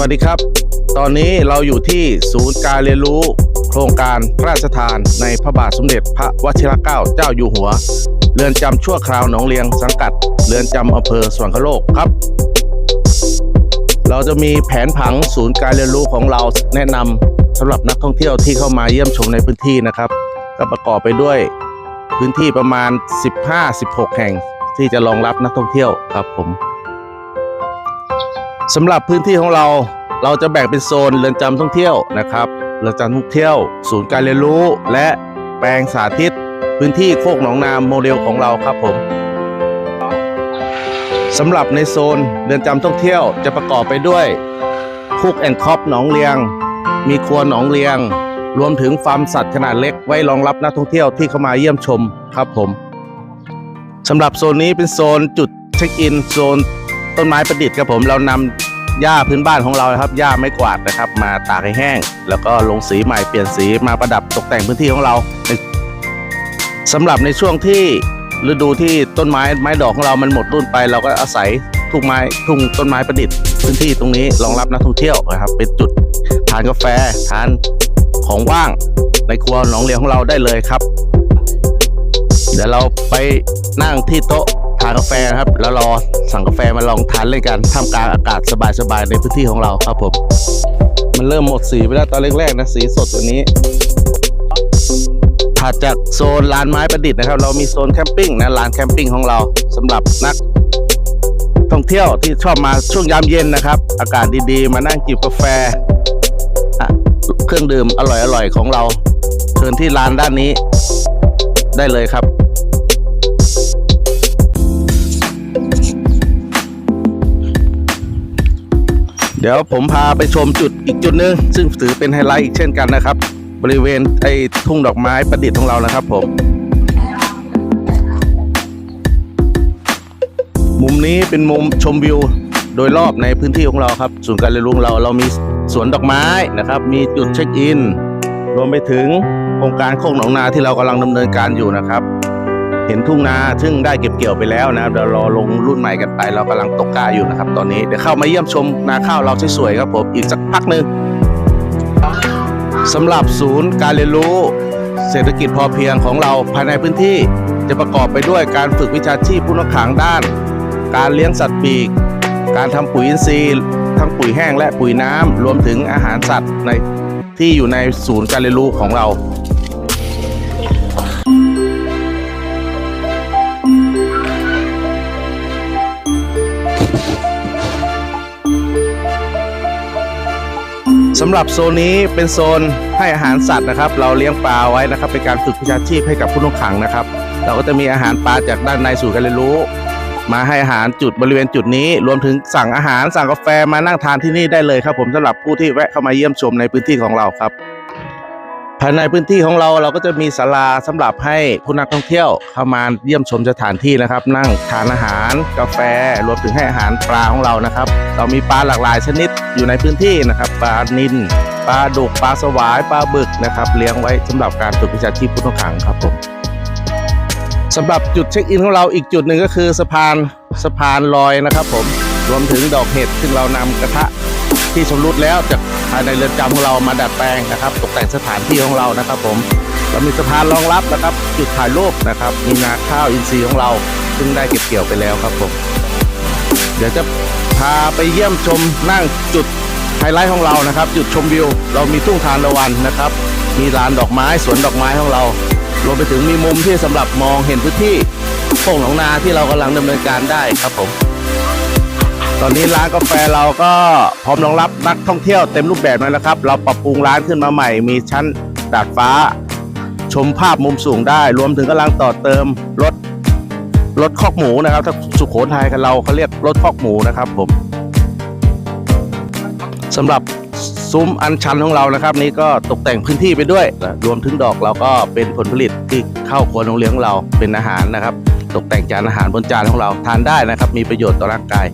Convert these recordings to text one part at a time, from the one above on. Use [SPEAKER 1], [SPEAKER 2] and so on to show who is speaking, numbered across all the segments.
[SPEAKER 1] วัสดีครับ ตอนนี้เราอยู่ที่ศูนย์การเรียนรู้ โครงการพระราชทาน ในพระบาทสมเด็จพระวชิรเกล้าเจ้าอยู่หัว เรือนจำชั่วคราวหนองเลียงสังกัด เรือนจำอำเภอสวรรคโลกครับ เราจะมีแผนผังศูนย์การเรียนรู้ของเราแนะนำสำหรับนักท่องเที่ยวที่เข้ามาเยี่ยมชมในพื้นที่นะครับ ก็ประกอบไปด้วยพื้นที่ประมาณ 15-16 แห่ง ที่จะรองรับนักท่องเที่ยวครับผม สำหรับพื้นที่ของเราเราจะแบ่งเป็นโซนเรือนจำท่องเที่ยวนะครับเรือนจำท่องเที่ยว ศูนย์การเรียนรู้ และแปลงสาธิต พื้นที่โคกหนองนามโมเดลของเราครับผมสำหรับในโซนเรือนจำท่องเที่ยวจะประกอบไปด้วยคุกแอนคอปหนองเลียง มีครัวหนองเลียง รวมถึงฟาร์มสัตว์ขนาดเล็กไว้รองรับนักท่องเที่ยวที่เข้ามาเยี่ยมชมครับผมสำหรับโซนนี้เป็นโซนจุดเช็คอินโซน ต้นไม้ประดิษฐ์ครับผมเรานำหญ้าพื้นบ้านของเราครับหญ้าไม้กวาดนะครับ มาตากให้แห้ง แล้วก็ลงสีใหม่เปลี่ยนสีมาประดับตกแต่งพื้นที่ของเราในสำหรับในช่วงที่ฤดูที่ต้นไม้ไม้ดอกของเรามันหมดรุ่นไป เราก็อาศัยทุ่งไม้ทุ่งต้นไม้ประดิษฐ์พื้นที่ตรงนี้รองรับนักท่องเที่ยวนะครับ เป็นจุดทานกาแฟทานของว่างในครัวหนองเลียงของเราได้เลยครับ เดี๋ยวเราไปนั่งที่โต๊ะ ทานกาแฟนะครับ แล้วรอสั่งกาแฟมาลองทานเล่นกันท่ามกลางอากาศสบายๆในพื้นที่ของเราครับผม มันเริ่มหมดสีไปแล้วตอนแรกๆนะสีสดกว่านี้ถัดจากโซนลานไม้ประดิษฐ์นะครับ เรามีโซนแคมปิ้งนะลานแคมปิ้งของเราสำหรับนักท่องเที่ยวที่ชอบมาช่วงยามเย็นนะครับ อากาศดีๆ มานั่งจิบกาแฟ เครื่องดื่มอร่อยๆของเรา เชิญที่ลานด้านนี้ได้เลยครับ เดี๋ยวผมพาไปชมจุดอีกจุดหนึง ซึ่งถือเป็นไฮไลท์อีกเช่นกันนะครับ บริเวณไอ้ทุ่งดอกไม้ประดิษฐ์ของเรานะครับผม มุมนี้เป็นมุมชมวิวโดยรอบในพื้นที่ของเราครับศูนย์การเรียนรู้เราเรามีสวนดอกไม้นะครับ มีจุดเช็คอิน รวมไปถึงโครงการโคกหนองนาที่เรากำลังดำเนินการอยู่นะครับ เห็นทุ่งนาซึ่งได้เก็บเกี่ยวไปแล้วนะเดี๋ยวรอลงรุ่นใหม่กันไป เรากำลังตกกล้าอยู่นะครับ ตอนนี้เดี๋ยวเข้ามาเยี่ยมชมนาข้าวเราสวยๆครับผมอีกสักพักหนึ่งสำหรับศูนย์การเรียนรู้ เศรษฐกิจพอเพียงของเราภายในพื้นที่จะประกอบไปด้วยการฝึกวิชาชีพผู้นักขังด้าน การเลี้ยงสัตว์ปีก การทำปุ๋ยอินทรีย์ ทั้งปุ๋ยแห้งและปุ๋ยน้ำรวมถึงอาหารสัตว์ในที่อยู่ในศูนย์การเรียนรู้ของเราำหรับโซนนี้เป็นโซนให้อาหารสัตว์นะครับ เราเลี้ยงปลาไว้นะครับ เป็นการฝึกวิชาชีพให้กับผู้ต้องขังนะครับ เราก็จะมีอาหารปลาจากด้านในสู่การเรียนรู้ มาให้อาหารจุดบริเวณจุดนี้ รวมถึงสั่งอาหารสั่งกาแฟมานั่งทานที่นี่ได้เลยครับ ผมสำหรับผู้ที่แวะเข้ามาเยี่ยมชมในพื้นที่ของเราครับายในพื้นที่ของเราเราก็จะมีศาลาสำหรับให้ผู้นักท่องเที่ยวเข้ามาเยี่ยมชมสถานที่นะครับ นั่งทานอาหาร กาแฟรวมถึงให้อาหารปลาของเรานะครับ เรามีปลาหลากหลายชนิดอยู่ในพื้นที่นะครับปลานิลปลาดุกปลาสวายปลาบึกนะครับ เลี้ยงไว้สำหรับการฝึกวิชาชีพผู้ต้องขังครับผมสำหรับจุดเช็คอินของเราอีกจุดหนึ่งก็คือสะพานสะพานลอยนะครับ ผมรวมถึงดอกเห็ดซึ่งเรานำกระทะ ที่ชำรุดแล้วจากภายในเรือนจำของเรามาดัดแปลงนะครับ ตกแต่งสถานที่ของเรานะครับ ผมเรามีสะพานรองรับนะครับ จุดถ่ายรูปนะครับ มีนาข้าวอินทรีย์ของเรา ซึ่งได้เก็บเกี่ยวไปแล้วครับผมเดี๋ยวจะพาไปเยี่ยมชมนั่งจุดไฮไลท์ของเรานะครับ จุดชมวิว เรามีทุ่งทานตะวันนะครับ มีลานดอกไม้สวนดอกไม้ของเรารวมไปถึงมีมุมที่สำหรับมองเห็นพื้นที่โป่งหนองนาที่เรากำลังดำเนินการได้ครับผม ตอนนี้ร้านกาแฟเราก็พร้อมรองรับนักท่องเที่ยวเต็มรูปแบบแล้วนะครับ เราปรับปรุงร้านขึ้นมาใหม่ มีชั้นดาดฟ้า ชมภาพมุมสูงได้ รวมถึงกำลังต่อเติมรถรถคอกหมูนะครับ ถ้าสุโขทัยกันเราเขาเรียกรถคอกหมูนะครับผมสำหรับซุ้มอันชันของเรานะครับ นี้ก็ตกแต่งพื้นที่ไปด้วย รวมถึงดอกเราก็เป็นผลผลิตที่เข้าครัวโรงเรียนของเราเป็นอาหารนะครับ ตกแต่งจานอาหารบนจานของเราทานได้นะครับ มีประโยชน์ต่อร่างกาย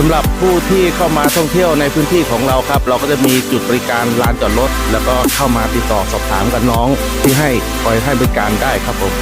[SPEAKER 1] สำหรับผู้ที่เข้ามาท่องเที่ยวในพื้นที่ของเราครับ เราก็จะมีจุดบริการลานจอดรถ แล้วก็เข้ามาติดต่อสอบถามกับน้องที่ให้คอยให้บริการได้ครับผม